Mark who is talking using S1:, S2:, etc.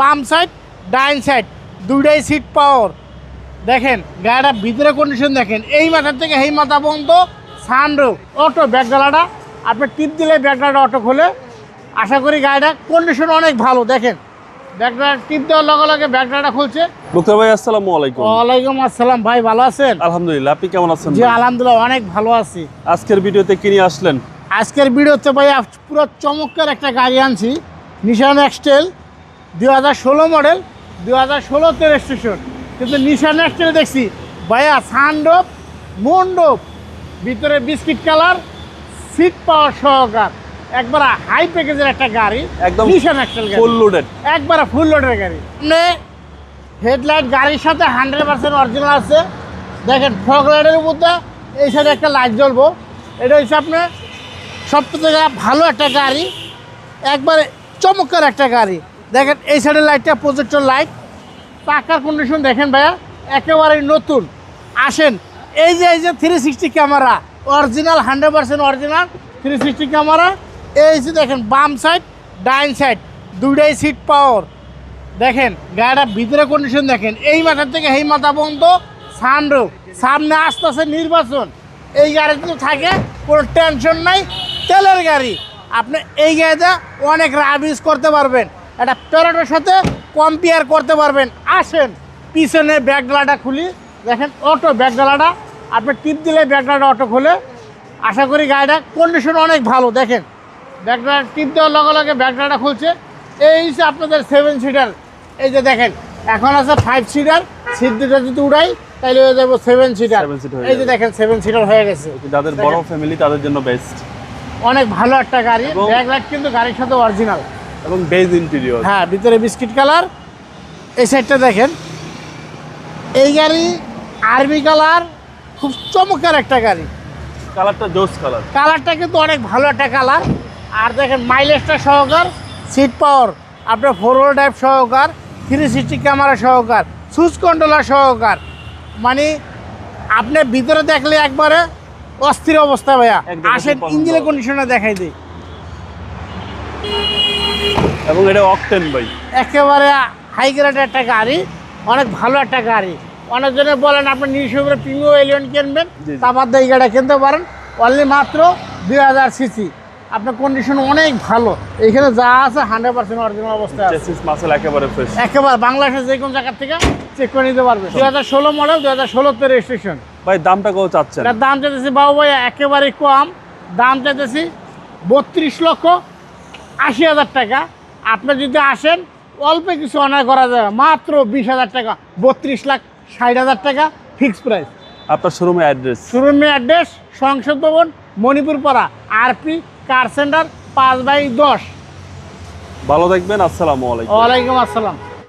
S1: বাম সাইড ডাইন সাইড দুইটাই সিট পাওয়ার দেখেন গাড়িটা ভিতরে কন্ডিশন দেখেন। এই মাথার থেকে এই মাথা পর্যন্ত সানরুফ অটো ব্যাকডালাটা আপনি টিপ দিলে ব্যাকডালাটা অটো খোলে। আশা করি গাড়িটা কন্ডিশন অনেক ভালো দেখেন। ব্যাকডালা টিপ দেওয়ার লগে লগে ব্যাকডালাটা খুলছে।
S2: মুক্তার ভাই আসসালামু আলাইকুম।
S1: ওয়ালাইকুম আসসালাম ভাই ভালো আছেন?
S2: আলহামদুলিল্লাহ আপনি কেমন আছেন
S1: জি আলহামদুলিল্লাহ অনেক ভালো আছি।
S2: আজকের ভিডিওতে কি নিয়ে আসলেন?
S1: আজকের ভিডিওতে ভাই পুরো চমৎকার একটা গাড়ি আনছি নিশান এক্সটেল দুই হাজার ষোলো মডেল দুই হাজার ষোলোতে রেজিস্ট্রেশন কিন্তু নিশান এক্সটেল দেখছি বায়া সানডোপ মন্ডপ ভিতরে বিস্কিট কালার সিট পাওয়ার সহকার। একবার হাই প্যাকেজের একটা গাড়ি
S2: একদম
S1: নিশান এক্সটেল গাড়ি।
S2: ফুল লোডেড
S1: একবারে ফুল লোডের গাড়ি। আপনি হেডলাইট গাড়ির সাথে হান্ড্রেড পার্সেন্ট অরিজিনাল আছে। দেখেন ফগ লাইটের মধ্যে এই সাইডে একটা লাইট জ্বলবো। এটা হচ্ছে আপনার সব থেকে ভালো একটা গাড়ি। একবারে চমৎকার একটা গাড়ি। দেখেন, এই সাইডের লাইটটা প্রজেক্টর লাইট পাকার কন্ডিশন দেখেন ভাইয়া, একেবারেই নতুন। আসেন, এই যে এই যে three sixty camera original hundred percent original three sixty camera এই যে দেখেন, বাম সাইড ডাইন সাইড দুইটাই সিট পাওয়ার দেখেন গাড়িটা ভিতরে কন্ডিশন দেখেন। এই মাথার থেকে এই মাথা পর্যন্ত সানরুফ সামনে আসতেছে নির্বাচন। এই গাড়িতে থাকে, কোনো টেনশন নাই। তেলের গাড়ি। আপনি এই গাড়িতে অনেক রাব ইউজ করতে পারবেন। একটা প্যারোটার সাথে কম্পেয়ার করতে পারবেন। আসেন পিছনে ব্যাগডালাটা খুলি। দেখেন অটো ব্যাগডালাটা। আপনি টিপ দিলে ব্যাগডালাটা অটো খুলে। আশা করি গাড়িটা কন্ডিশন অনেক ভালো। দেখেন ব্যাগডালা টিপ দেওয়ার লগে লগে ব্যাগডালাটা খুলছে। এই হচ্ছে আপনাদের সেভেন সিটার এই যে দেখেন এখন আছে ফাইভ সিটার সিট দুটো যদি উড়াই তাহলে হয়ে যাব সেভেন সিটার এই যে দেখেন সেভেন সিটার হয়ে গেছে।
S2: যাদের বড় ফ্যামিলি তাদের জন্য বেস্ট
S1: অনেক ভালো একটা গাড়ি। ব্যাগ লাইট কিন্তু গাড়ির সাথে অরিজিনাল
S2: এবং বেজ ইন্টেরিয়র
S1: হ্যাঁ ভিতরে বিস্কিট কালার। এই সাইডটা দেখেন। এই গাড়ি আর্মি কালার খুব চমৎকার একটা গাড়ি।
S2: কালারটা জোস কালার।
S1: কালারটা কিন্তু অনেক ভালো একটা কালার। আর দেখেন মাইলেজটা সহকার সিট পাওয়ার আপনার ফোর হুইল ড্রাইভ সহকার থ্রি সিক্সটি ক্যামেরা সহকার সুইচ কন্ট্রোলার সহকার। মানে আপনি ভিতরে দেখলে একবারে অস্থির অবস্থা ভাইয়া। আসেন ইঞ্জিনের
S2: হবে।
S1: কন্ডিশনে দেখাই দিই।
S2: এবং এটা অকটেন ভাই।
S1: একেবারে হাই গ্রেডের একটা গাড়ি অনেক ভালো একটা গাড়ি। অনেকজনে বলেন আপনি নিঃসবের প্রিমিও এলিয়ন কিনবেন?
S2: জি, জি।
S1: তার মধ্যে এই গাড়িটা কিনতে পারেন। অনলি মাত্র দুই হাজার সিসি আপনার কন্ডিশন অনেক ভালো। এখানে যা আছে হান্ড্রেড পার্সেন্ট অরিজিনাল অবস্থায় আছে।
S2: মাসেল একেবারে ফ্রেশ
S1: একেবারে বাংলাদেশের যে কোনো জায়গা থেকে চেক করে নিতে পারবে। দুই হাজার ষোলো মডেল দুই হাজার ষোলোতে রেজিস্ট্রেশন
S2: ভাই দামটা কত চাচ্ছে
S1: এটার দাম চাইতেছি বাবু ভাই একেবারে কম। দাম চাইতেছি বত্রিশ লক্ষ আশি হাজার টাকা। আপনি যদি আসেন অল্প কিছু অনায় করা যাবে। মাত্র বিশ হাজার টাকা বত্রিশ লাখ ষাট হাজার টাকা ফিক্স প্রাইস
S2: আপনার শোরুমের অ্যাড্রেস
S1: শোরুমের অ্যাড্রেস সংসদ ভবন মণিপুর পাড়া আরপি কার সেন্টার পাঁচ বাই দশ।
S2: ভালো থাকবেন আসসালামু আলাইকুম।
S1: ওয়ালাইকুম আসসালাম।